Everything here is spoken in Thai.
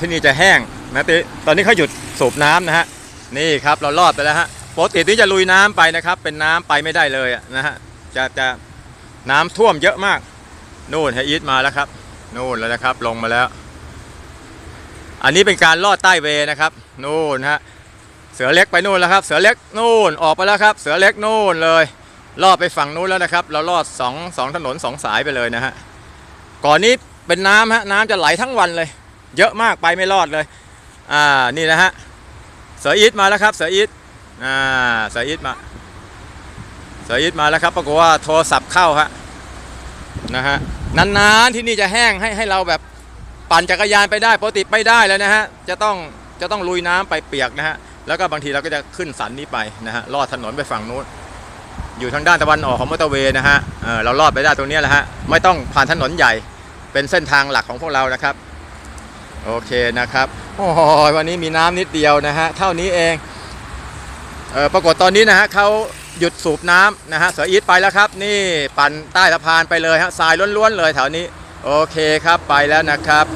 ที่นี่จะแห้งนะติตอนนี้เขาหยุดสูบน้ำนะฮะนี่ครับเรารอดไปแล้วฮะปกติที่จะลุยน้ำไปนะครับ เป็นน้ำไปไม่ได้เลยนะฮะจะจะน้ำท่วมเยอะมากนู่นไฮอีทมาแล้วครับนู่นแล้วนะครับลงมาแล้ว อันนี้เป็นการลอดใต้เวนะครับนู่นฮะเสือเล็กไปนู่นแล้วครับ เสือเล็กนู่นออกไปแล้วครับ เสือเล็กนู่นเลยลอดไปฝั่งนู้นแล้วนะครับ เราลอดสองสองถนนสองสายไปเลยนะฮะก่อนนี้เป็นน้ำฮะน้ำจะไหลทั้งวันเลย เยอะมากไปไม่รอดเลย อ่า นี่นะฮะ เสืออีทมาแล้วครับ เสืออีทอ่า เสืออีทมา เสืออีทมาแล้วครับ ปรากฏว่าโทรศัพท์เข้าฮะ นะฮะ นานๆที่นี่จะแห้งให้ให้เราแบบปั่นจักรยานไปได้ปกติไม่ได้แล้วนะฮะ จะต้องจะต้องลุยน้ำไปเปียกนะฮะ แล้วก็บางทีเราก็จะขึ้นสันนี้ไปนะฮะ ลอดถนนไปฝั่งนู้น อยู่ทางด้านตะวันออกของมอเตอร์เวย์นะฮะเออเราลอดไปได้ตรงนี้แหละฮะ ไม่ต้องผ่านถนนใหญ่ เป็นเส้นทางหลักของพวกเรานะครับ โอเคนะครับโอ้ยวันนี้มีน้ำนิดเดียวนะฮะเท่านี้เองเออปรากฏตอนนี้นะฮะเขาหยุดสูบน้ำนะฮะเสืออีทไปแล้วครับ นี่ปั่นใต้สะพานไปเลยฮะทรายล้วนๆเลยแถวนี้ โอเคครับไปแล้วนะครับ